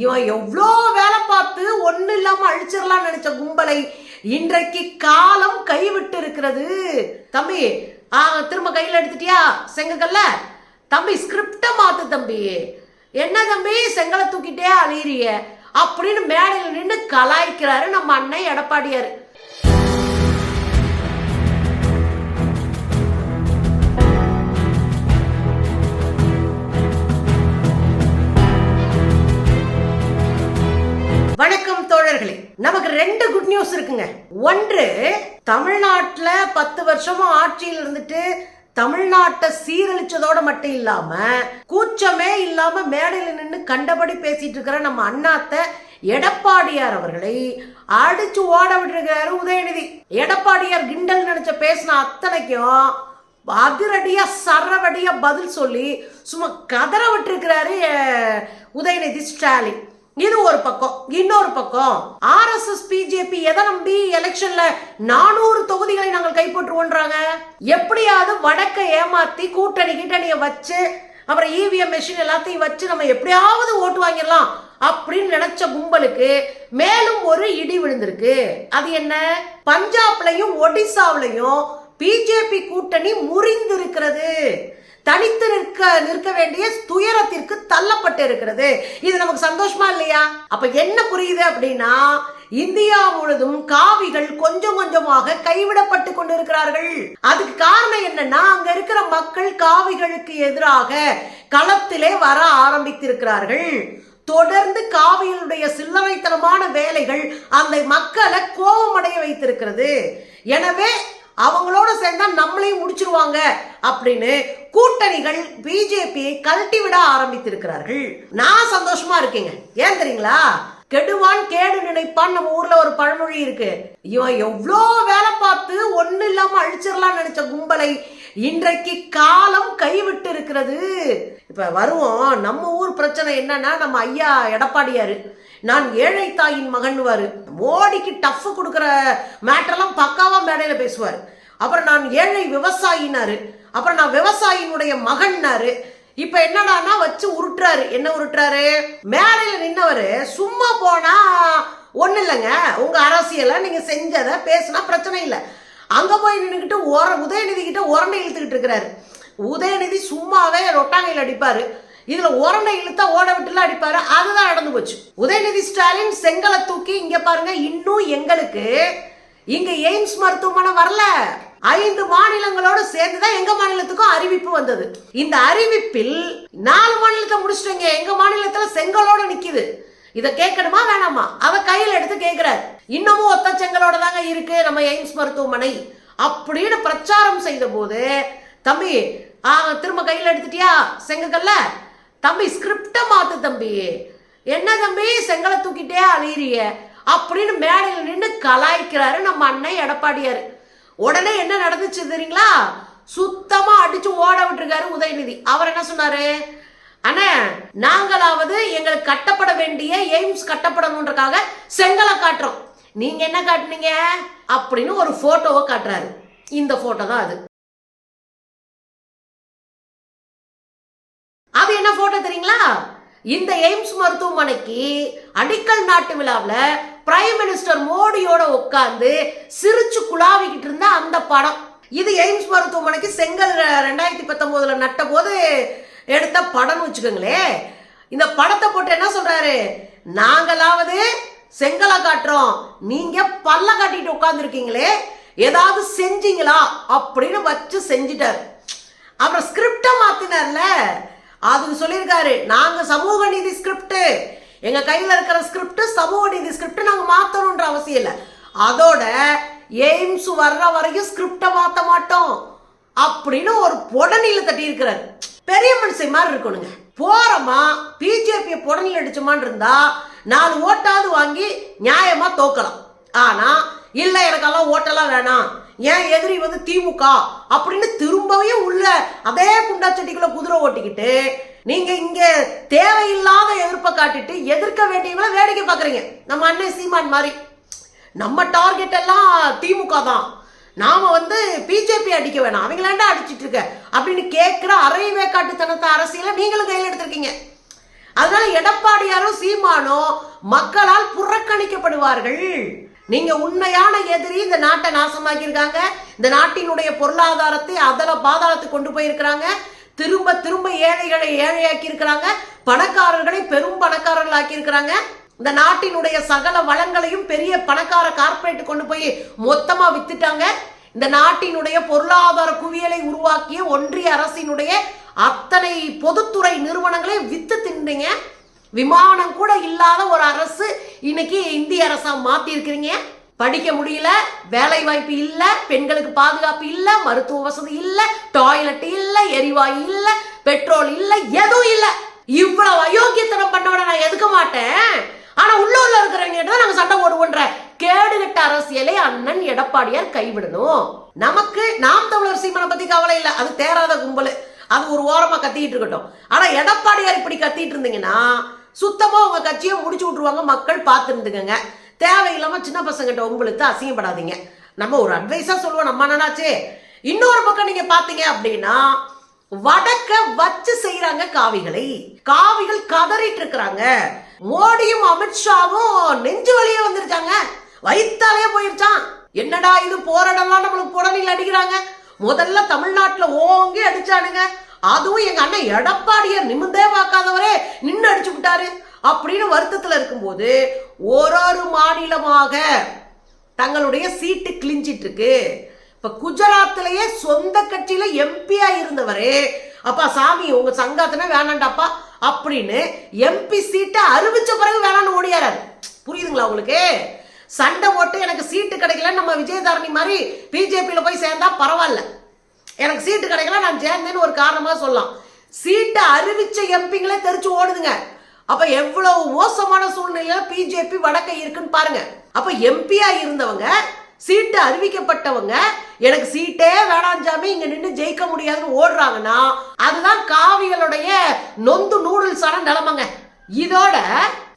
இவன் எவ்வளோ வேலை பார்த்து ஒன்றும் இல்லாமல் அழிச்சிடலாம்னு நினச்ச கும்பலை இன்றைக்கு காலம் கைவிட்டு இருக்கிறது. தம்பி ஆ திரும்ப கையில் எடுத்துட்டியா? செங்கக்கல்ல தம்பி ஸ்கிரிப்டை மாற்று தம்பி. என்ன தம்பி செங்கலை தூக்கிட்டே அழியிறிய? அப்படின்னு மேடையில் நின்று கலாய்க்கிறாரு நம்ம அண்ணன் எடப்பாடியார். வணக்கம் தோழர்களே. நமக்கு ரெண்டு குட் நியூஸ் இருக்குங்க. ஒன்று தமிழ்நாட்டில் பத்து வருஷமா ஆட்சியில் இருந்துட்டு தமிழ்நாட்டை சீரழிச்சதோட மட்டும் இல்லாம கூச்சமே இல்லாம மேடையில் நின்று கண்டபடி பேசிட்டு இருக்கிற நம்ம அண்ணாத்த எடப்பாடியார் அவர்களை அடிச்சு ஓட விட்டுருக்கிறாரு உதயநிதி. எடப்பாடியார் கிண்டல் நினைச்ச பேசின அத்தனைக்கும் அதிரடியா சரவடியா பதில் சொல்லி சும்மா கதற விட்டுருக்கிறாரு உதயநிதி ஸ்டாலின். இது ஒரு பக்கம் இன்னொரு பக்கம். ஆர்எஸ்எஸ் பிஜேபி எதை நம்பி எலெக்ஷன்ல நானூறு தொகுதிகளை நாங்கள் கைப்பற்றுவோன்றாங்க? எப்படியாவது வடக்க ஏமாத்தி கூட்டணி கிட்டணியை வச்சு அப்புறம் இவிஎம் மெஷின் எல்லாத்தையும் வச்சு நம்ம எப்படியாவது ஓட்டு வாங்கிடலாம் அப்படின்னு நினைச்ச கும்பலுக்கு மேலும் ஒரு இடி விழுந்திருக்கு. அது என்ன? பஞ்சாப்லயும் ஒடிசாவிலையும் பிஜேபி கூட்டணி முறிந்திருக்கிறது. தனித்து நிற்க நிற்க வேண்டிய துயரத்திற்கு தள்ளப்பட்டு இருக்கிறது. இது நமக்கு சந்தோஷமா இல்லையா? அப்ப என்ன புரியுது அப்படின்னா இந்தியா முழுதும் காவிகள் கொஞ்சம் கொஞ்சமாக கைவிடப்பட்டு கொண்டிருக்கிறார்கள். அதுக்கு காரணம் என்னன்னா அங்க இருக்கிற மக்கள் காவிகளுக்கு எதிராக களத்திலே வர ஆரம்பித்திருக்கிறார்கள். தொடர்ந்து காவியினுடைய சில்லறைத்தனமான வேலைகள் அந்த மக்களை கோபமடைய வைத்திருக்கிறது. எனவே அவங்களோட சேர்ந்தா நம்மளையும் முடிச்சிருவாங்க அப்படின்னு கூட்டணிகள் பிஜேபியை கழட்டி விட ஆரம்பித்திருக்கிறார்கள். நான் சந்தோஷமா இருக்கேங்க. ஏன் தெரியுங்களா? கெடுவான் கேடு நினைப்பான் நம்ம ஊர்ல ஒரு பழமொழி இருக்கு. இவன் எவ்வளோ வேலை பார்த்து ஒன்றும் இல்லாம அழிச்சிடலாம் நினைச்ச கும்பலை இன்றைக்கு காலம் கைவிட்டு இருக்கிறது. இப்ப வருவோம். நம்ம ஊர் பிரச்சனை என்னன்னா நம்ம ஐயா எடப்பாடியாரு. நான் ஏழை தாயின் மகன்வாரு மோடிக்கு டஃப் கொடுக்குற மேட்டரெல்லாம் பக்காவா மேடையில் பேசுவார். அப்புறம் நான் ஏழை விவசாயினாரு. அப்புறம் நான் விவசாயினுடைய மகன்னாரு. இப்ப என்னடான்னா வச்சு உருட்டுறாரு. என்ன உருட்டுறாரு? மேடையில நின்னவரு சும்மா போனா ஒண்ணு இல்லைங்க. உங்க அரசியலை நீங்க செஞ்சதை பேசினா பிரச்சனை இல்லை. அங்க போய் நின்றுக்கிட்டு உர உதயநிதி கிட்ட உரண்டை இழுத்துக்கிட்டு இருக்கிறாரு. உதயநிதி சும்மாவே ரொட்டாங்கையில் அடிப்பாரு. இதுல உரண்டை இழுத்தா ஓட விட்டுல அடிப்பாரு. அதுதான் நடந்து போச்சு. உதயநிதி ஸ்டாலின் செங்கலை தூக்கி இங்க பாருங்க இன்னும் எங்களுக்கு இங்க எய்ம்ஸ் மருத்துவமனை வரல. ஐந்து மாநிலங்களோட சேர்ந்துதான் எங்க மாநிலத்துக்கும் அறிவிப்பு வந்தது. இந்த அறிவிப்பில் நாலு மாநிலத்தை முடிச்சிட்டீங்க. எங்க மாநிலத்துல செங்கலோட நிக்குது. இத கேட்கணுமா வேணாமா? அவ கையில எடுத்து கேக்குறாரு. இன்னமும் ஒத்த செங்கலோட தாங்க இருக்கு நம்ம எய்ம்ஸ் மருத்துவமனை. அப்படின்னு பிரச்சாரம் செய்த போது தம்பி திரும்ப கையில எடுத்துட்டியா செங்கக்கல்ல தம்பி ஸ்கிரிப்டை மாத்து தம்பி. என்ன தம்பி செங்கலை தூக்கிட்டே அழியிறிய அப்படின்னு மேடையில் நின்று கலாய்க்கிறாரு நம்ம அண்ணன் எடப்பாடியார். உடனே என்ன நடந்துச்சு தெரியுங்களா? சுத்தமா அடிச்சு ஓட விட்டுருக்காரு உதயநிதி. அவர் என்ன சொன்னாரு? அண்ணா நாங்களாவது எங்களுக்கு கட்டப்பட வேண்டிய எய்ம்ஸ் கட்டப்படணுன்றக்காக செங்கலை காட்டுறோம். நீங்க என்ன காட்டுனீங்க? அப்படின்னு ஒரு போட்டோவை காட்டுறாரு. இந்த போட்டோ தான் அது. அது தெரியுங்களா? இந்த எய்ம்ஸ் மருத்துவமனைக்கு அடிக்கல் நாட்டு விழாவில் பிரைம் மினிஸ்டர் மோடியோட உட்கார்ந்து சிரிச்சு குழாவிக்கிட்டு இருந்த அந்த படம். இது எய்ம்ஸ் மருத்துவமனைக்கு செங்கல் ரெண்டாயிரத்தி பத்தொன்பதுல நட்ட போது எடுத்த படம்னு வச்சுக்கோங்களேன். இந்த படத்தை போட்டு என்ன சொல்றாரு? நாங்களாவது செங்கலை காட்டுறோம். நீங்க பல்ல காட்டிட்டு உட்காந்துருக்கீங்களே ஏதாவது செஞ்சீங்களா? அப்படின்னு வச்சு செஞ்சிட்டார். அப்புறம் ஸ்கிரிப்டை மாத்தினார்ல. அதுக்கு சொல்லியிருக்காரு. நாங்கள் சமூக நீதி ஸ்கிரிப்டு எங்கள் கையில் இருக்கிற ஸ்கிரிப்ட் சமூக நீதி ஸ்கிரிப்ட் நாங்கள் மாற்றணுன்ற அவசியம் இல்லை. அதோட எய்ம்ஸ் வர்ற வரைக்கும் ஸ்கிரிப்டை மாற்ற மாட்டோம். அப்படின்னு ஒரு புடனில தட்டி இருக்கிறார் பெரிய மனுஷன் மாதிரி இருக்கணுங்க. போறோமா பிஜேபியை புடனில் அடிச்சோமான்னு இருந்தா நாலு ஓட்டாவது வாங்கி நியாயமா தோக்கலாம். ஆனா இல்ல எனக்கெல்லாம் ஓட்டெல்லாம் வேணாம். ஏன் எதிரி வந்து திமுக? அப்படின்னு திரும்பவே உள்ள அதே குண்டாச்சட்டிக்குள்ள குதிரை ஓட்டிக்கிட்டு நீங்க இங்க தேவையில்லாத எதிர்ப்பை காட்டிட்டு எதிர்க்க வேண்டியவங்கள வேடிக்கை பாக்குறீங்க. நம்ம அண்ணன் சீமான் மாதிரி. நம்ம டார்கெட் எல்லாம் திமுக தான். நாம வந்து பிஜேபி அடிக்க வேணாம். அவங்களாண்டா அடிச்சிட்டு இருக்க? அப்படின்னு கேட்கிற அரை வேக்காட்டுத்தனத்தை அரசியலை நீங்களும் கையில் எடுத்திருக்கீங்க. அதனால எடப்பாடியாரும் சீமானும் மக்களால் புறக்கணிக்கப்படுவார்கள். நீங்க உண்மையான எதிரி இந்த நாட்டை நாசமாக்கியிருக்காங்க. இந்த நாட்டினுடைய பொருளாதாரத்தை அதல பாதாளத்துக்கு கொண்டு போயிருக்கிறாங்க. திரும்ப திரும்ப ஏழைகளை ஏழையாக்கி இருக்கிறாங்க பணக்காரர்களை பெரும் பணக்காரர்கள் ஆக்கி இருக்கிறாங்க இந்த நாட்டினுடைய சகல வளங்களையும் பெரிய பணக்கார கார்பரேட் கொண்டு போய் மொத்தமா வித்துட்டாங்க. இந்த நாட்டினுடைய பொருளாதார குவியலை உருவாக்கிய ஒன்றிய அரசினுடைய அத்தனை பொதுத்துறை நிறுவனங்களை வித்து தின்றீங்க விமானம் கூட இல்லாத ஒரு அரசு இன்னைக்கு இந்திய அரசா மாத்தி இருக்கிறீங்க படிக்க முடியல வேலை வாய்ப்பு இல்ல பெண்களுக்கு பாதுகாப்பு இல்ல மருத்துவ வசதி இல்ல டாய்லெட் இல்ல எரிவாயு இல்ல பெட்ரோல் இல்ல எதுவும் இல்ல. இவ்வளவு அயோக்கியத்தனம் பண்ணவன நான் எதுக்க மாட்டேன்? ஆனா உள்ளூர்ல இருக்கிறவங்க தான் நாங்க சண்டை போடுவோன்ற கேடுகட்ட அரசியலை அண்ணன் எடப்பாடியார் கைவிடணும். நமக்கு நாம் தமிழர் சீமனை பத்தி கவலை இல்ல. அது தேராத கும்பல். அது ஒரு ஓரமா கத்திட்டு இருக்கட்டும். ஆனா எடப்பாடியார் இப்படி கத்திட்டு இருந்தீங்கன்னா சுத்தமாக உங்கள் கட்சியை முடிச்சு விட்ருவாங்க மக்கள் பார்த்துருந்துங்க தேவையில்லாமல் சின்ன பசங்கிட்ட உங்களுக்கு அசிங்கப்படாதீங்க. நம்ம ஒரு அட்வைஸாக சொல்லுவோம். நம்ம என்னன்னாச்சே இன்னொரு பக்கம் நீங்கள் பார்த்தீங்க அப்படின்னா வடக்க வச்சு செய்யறாங்க காவிகளை. காவிகள் கதறிட்டு இருக்கிறாங்க. மோடியும் அமித்ஷாவும் நெஞ்சு வழியே வந்துருச்சாங்க. வயிற்றாலே போயிருச்சான். என்னடா இது? போராடலாம். நம்மளுக்கு புடனில் அடிக்கிறாங்க. முதல்ல தமிழ்நாட்டில் ஓங்கி அடிச்சானுங்க. அதுவும் எங்க அண்ணன் எடப்பாடிய நிமிந்தே பார்க்காதவர். அடிச்சு விட்டாரு அப்படின்னு வருத்தத்துல இருக்கும்போது ஒரு ஒரு மாநிலமாக தங்களுடைய சீட்டு கிழிஞ்சிட்டு இருக்கு இப்ப குஜராத்லயே சொந்த கட்சியில எம்பியா இருந்தவரே அப்பா சாமி உங்க சங்கத்தின வேணாண்டாப்பா அப்படின்னு எம்பி சீட்டை அறிவிச்ச பிறகு வேணான்னு ஓடியாராரு. புரியுதுங்களா உங்களுக்கு? சண்டை போட்டு எனக்கு சீட்டு கிடைக்கல நம்ம விஜயதாரணி மாதிரி பிஜேபியில போய் சேர்ந்தா பரவாயில்ல. எனக்கு சீட்டு கிடைக்கல நான் சேர்ந்தேன்னு ஒரு காரணமா சொல்லலாம். சீட்டை அறிவிச்ச எம்பிங்களே தெரிச்சு ஓடுதுங்க. அப்ப எவ்வளவு மோசமான சூழ்நிலையில பிஜேபி வடக்க இருக்குன்னு பாருங்க. அப்ப எம்பியா இருந்தவங்க சீட்டு அறிவிக்கப்பட்டவங்க எனக்கு சீட்டே வேணாம் சாமி இங்க நின்று ஜெயிக்க முடியாதுன்னு ஓடுறாங்கன்னா அதுதான் காவிகளுடைய நொந்து நூடுல்ஸான நிலமங்க. இதோட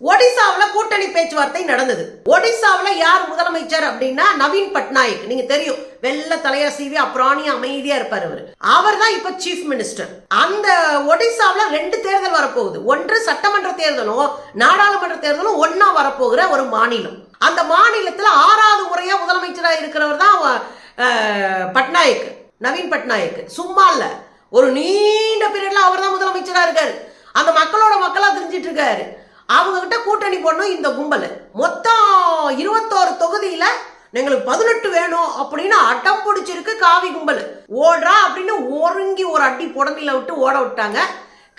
ஒடிசாவில் கூட்டணி பேச்சுவார்த்தை நடந்தது. ஒடிசாவில் யார் முதலமைச்சர் அப்படின்னா நவீன் பட்நாயக். நீங்க தெரியும் வெள்ள தலையா சீவி அப்புறாணியா அமைதியா இருப்பார் அவர். அவர் தான் இப்ப சீஃப் மினிஸ்டர் அந்த ஒடிசாவில் ரெண்டு தேர்தல் வரப்போகுது. ஒன்று சட்டமன்ற தேர்தலும் நாடாளுமன்ற தேர்தலும் ஒன்னா வரப்போகிற ஒரு மாநிலம். அந்த மாநிலத்தில் ஆறாவது முறையா முதலமைச்சராக இருக்கிறவர் தான் பட்நாயக் நவீன் பட்நாயக். சும்மா இல்ல. ஒரு நீண்ட பீரியட்ல அவர் தான் முதலமைச்சராக இருக்காரு. அந்த மக்களோட மக்களா தெரிஞ்சிட்டு இருக்காரு. அவங்க கிட்ட கூட்டணி போடணும் இந்த கும்பல். மொத்தம் இருபத்தோரு தொகுதியில எங்களுக்கு பதினெட்டு வேணும் அப்படின்னு அடம் பிடிச்சிருக்கு காவி கும்பல். ஓடுறா அப்படின்னு ஒருங்கி ஒரு அடி புடனில விட்டு ஓட விட்டாங்க.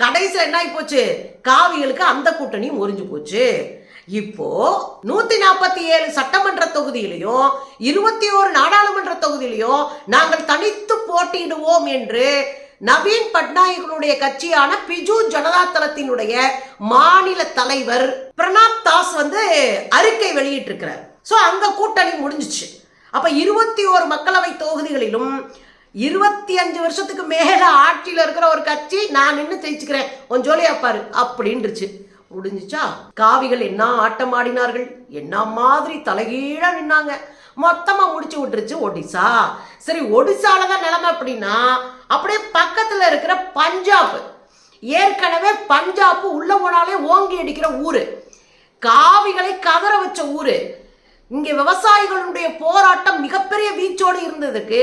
கடைசியில் என்ன ஆகி போச்சு? காவிகளுக்கு அந்த கூட்டணியும் முறிஞ்சு போச்சு. இப்போ நூத்தி நாற்பத்தி ஏழு சட்டமன்ற தொகுதியிலையும் இருபத்தி ஓரு நாடாளுமன்ற தொகுதியிலையும் நாங்கள் தனித்து போட்டியிடுவோம் என்று நவீன் பட்நாயகனுடைய கட்சியான பிஜு ஜனதா தளத்தினுடைய மாநில தலைவர் பிரணாப் தாஸ் வந்து அறிக்கை வெளியிட்டிருக்கிறார். ஸோ அங்க கூட்டணி முடிஞ்சுச்சு. அப்ப இருபத்தி ஓரு மக்களவை தொகுதிகளிலும் இருபத்தி அஞ்சு வருஷத்துக்கு மேல ஆட்சியில் இருக்கிற ஒரு கட்சி நான் நின்று ஜெயிச்சுக்கிறேன். கொஞ்சம் ஜோலியா பாரு அப்படின்றுச்சு. முடிஞ்சிச்சா? காவிகள் என்ன ஆட்டம் ஆடினார்கள்? என்ன மாதிரி தலைகீழா நின்னாங்க? மொத்தமா முடிச்சு விட்டுருச்சு ஒடிசா. சரி ஒடிசால தான் நிலைமை அப்படின்னா அப்படியே பக்கத்தில் இருக்கிற பஞ்சாப். ஏற்கனவே பஞ்சாப் உள்ள போனாலே ஓங்கி அடிக்கிற ஊரு. காவிகளை கதற வச்ச ஊரு. இங்க விவசாயிகளுடைய போராட்டம் மிகப்பெரிய வீச்சோடு இருந்ததுக்கு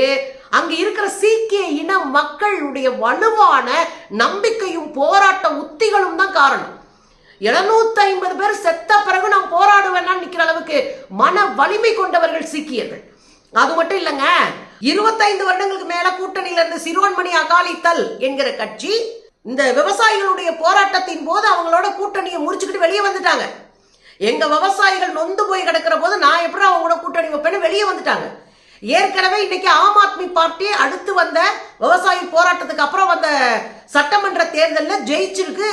அங்க இருக்கிற சீக்கிய இன மக்களுடைய வலுவான நம்பிக்கையும் போராட்ட உத்திகளும் தான் காரணம். எழுநூத்தி ஐம்பது பேர் செத்த பிறகு நான் போராடுவேன்னா நிக்கிற அளவுக்கு மன வலிமை கொண்டவர்கள் சீக்கியர்கள். அது மட்டும் இல்லைங்க இருபத்தைந்து வருடங்களுக்கு மேல கூட்டணியில இருந்த சிறுவன்மணி அகாலித்தல் என்கிற கட்சி இந்த விவசாயிகளுடைய போராட்டத்தின் போது அவங்களோட கூட்டணியை முடிச்சுக்கிட்டு வெளியே வந்துட்டாங்க. எங்க விவசாயிகள் நொந்து போய் கிடக்கிற போது நான் எப்படி அவங்களோட கூட்டணி வைப்பேன்னு வெளியே வந்துட்டாங்க. ஏற்கனவே இன்னைக்கு ஆம் ஆத்மி பார்ட்டி அடுத்து வந்த விவசாயி போராட்டத்துக்கு அப்புறம் வந்த சட்டமன்ற தேர்தலில் ஜெயிச்சிருக்கு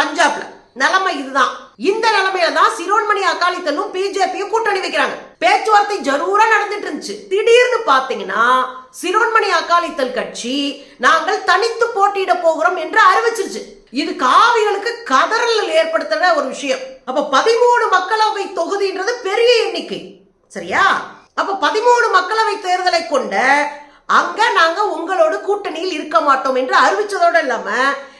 பஞ்சாப்ல. நிலைமை இதுதான். இந்த நிலைமையில தான் சிரோன்மணி அகாலிதலும் பிஜேபியும் கூட்டணி வைக்கிறாங்க. பேச்சுவார்த்தை ஜரூரா நடந்துட்டு இருந்துச்சு. திடீர்னு பாத்தீங்கன்னா சிரோன்மணி அகாலிதள் கட்சி நாங்கள் தனித்து போட்டியிட போகிறோம் என்று அறிவிச்சிருச்சு. இது காவிகளுக்கு கதறல் ஏற்படுத்துற ஒரு விஷயம். அப்ப பதிமூணு மக்களவை தொகுதின்றது பெரிய எண்ணிக்கை. சரியா? அப்ப பதிமூணு மக்களவை தேர்தலை கொண்ட அங்க நாங்க உங்களோட கூட்டணியில் இருக்க மாட்டோம் என்று அறிவிச்சதோட இல்லாம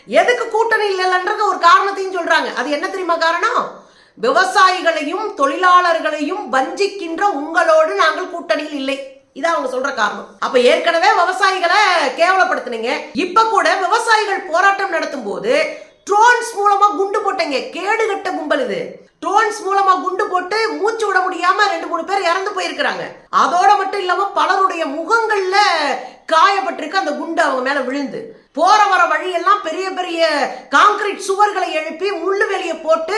எதுக்கு கூட்டணி இல்லைன்றத ஒரு காரணத்தையும் சொல்றாங்க. அது என்ன தெரியுமா காரணம்? விவசாயிகளையும் தொழிலாளர்களையும் வஞ்சிக்கின்ற உங்களோடு நாங்கள் கூட்டணியில் இல்லை. இதான் அவங்க சொல்ற காரணம். அப்ப ஏற்கனவே விவசாயிகளை கேவலப்படுத்தினீங்க. இப்ப கூட விவசாயிகள் போராட்டம் நடத்தும் போது ட்ரோன்ஸ் மூலமா குண்டு போட்டீங்க. கேடு கட்ட கும்பல் இது. ட்ரோன்ஸ் மூலமா குண்டு போட்டு மூச்சு விட முடியாம ரெண்டு மூணு பேர் இறந்து போயிருக்கிறாங்க. அதோட மட்டும் இல்லாம பலருடைய முகங்கள்ல காயப்பட்டிருக்கு அந்த குண்டு அவங்க மேல விழுந்து. போற வர வழியெல்லாம் பெரிய பெரிய காங்கிரீட் சுவர்களை எழுப்பி முள்ளு வெளியே போட்டு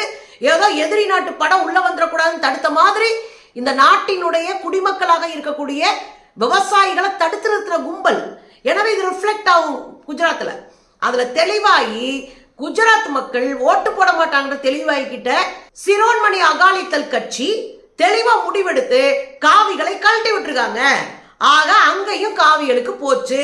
ஏதோ எதிரி நாட்டு படம் உள்ள வந்துடக்கூடாதுன்னு தடுத்த மாதிரி இந்த நாட்டினுடைய குடிமக்களாக இருக்கக்கூடிய விவசாயிகளை தடுத்து நிறுத்துற கும்பல். எனவே இது ரிஃப்ளெக்ட் ஆகும் குஜராத்தில் அதுல தெளிவாகி குஜராத் மக்கள் ஓட்டு போட மாட்டாங்கிற தெளிவாகிக்கிட்ட சிரோன்மணி அகாலித்தல் கட்சி தெளிவா முடிவெடுத்து காவிகளை கழட்டி விட்டுருக்காங்க. ஆக அங்கேயும் காவிகளுக்கு போச்சு.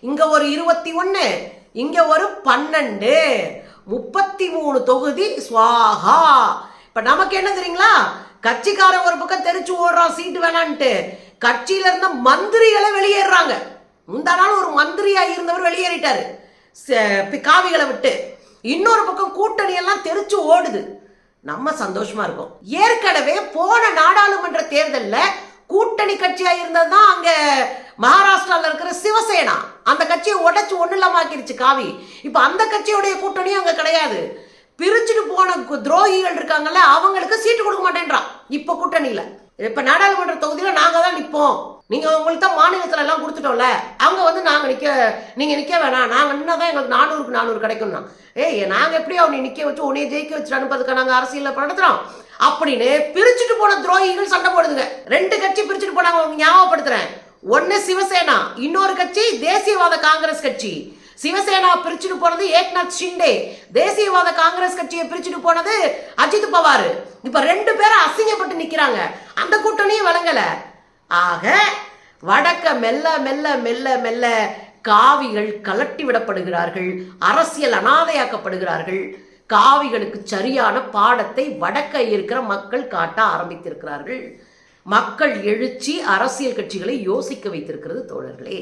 இங்க ஒரு இருபத்தி ஒன்று இங்க ஒரு பன்னெண்டு. முப்பத்தி மூணு தொகுதி சுவாகா. இப்ப நமக்கு என்ன தெரியுங்களா? கட்சிக்காரன் ஒரு பக்கம் தெரிச்சு ஓடுறான் சீட்டு வேணான்ட்டு. கட்சியில இருந்த மந்திரிகளை வெளியேறாங்க முந்தா நாள் ஒரு மந்திரியா இருந்தவர் வெளியேறிட்டாரு. ச- பி- காவிகளை விட்டு. இன்னொரு பக்கம் கூட்டணி எல்லாம் தெரிச்சு ஓடுது. நம்ம சந்தோஷமா இருக்கோம். ஏற்கனவே போன நாடாளுமன்ற தேர்தல்ல கூட்டணி கட்சியா இருந்தது தான் அங்க மகாராஷ்டிரால இருக்கிற கட்சி ஒன்றும் ஒண்ணு இல்லாம காவி. இப்ப அந்த கட்சியுடைய கூட்டணியும் அங்க கிடையாது. பிரிச்சுட்டு போன துரோகிகள் இருக்காங்கல்ல அவங்களுக்கு சீட்டு கொடுக்க மாட்டேன்றான். இப்ப கூட்டணியில. இப்ப நாடாளுமன்ற தொகுதியில நாங்கள் தான் நிப்போம். நீங்க உங்களுக்கு தான் மாநிலத்துல எல்லாம் கொடுத்துட்டோம்ல அவங்க வந்து நாங்க நிற்க நீங்க நிக்க வேணாம். நாங்க நின்னாதான் எங்களுக்கு நானூறுக்கு நானூறு கிடைக்கும்னா. ஏய் நாங்க எப்படி அவனை நிக்க வச்சு உன்னைய ஜெயிக்க வச்சு அனுப்பதுக்கு நாங்க அரசியலில் நடத்துகிறோம் அப்படின்னு பிரிச்சுட்டு போன துரோகிகள் சண்டை போடுதுங்க. ரெண்டு கட்சி பிரிச்சுட்டு போனாங்க ஞாபகப்படுத்துகிறேன் ஒன்னு சிவசேனா இன்னொரு கட்சி தேசியவாத காங்கிரஸ் கட்சி. சிவசேனா பிரிச்சுட்டு போனது ஏக்நாத் ஷிண்டே. தேசியவாத காங்கிரஸ் கட்சியை பிரிச்சுட்டு போனது அஜித் பவார். இப்ப ரெண்டு பேரும் அசிங்கப்பட்டு நிக்கிறாங்க. அந்த கூட்டணியும் வழங்கல. ஆக வடக்க மெல்ல மெல்ல மெல்ல மெல்ல காவிகள் கலட்டி விடப்படுகிறார்கள். அரசியல் அனாதையாக்கப்படுகிறார்கள். காவிகளுக்கு சரியான பாடத்தை வடக்க இருக்கிற மக்கள் காட்ட ஆரம்பித்திருக்கிறார்கள். மக்கள் எழுச்சி அரசியல் கட்சிகளை யோசிக்க வைத்திருக்கிறது தோழர்களே.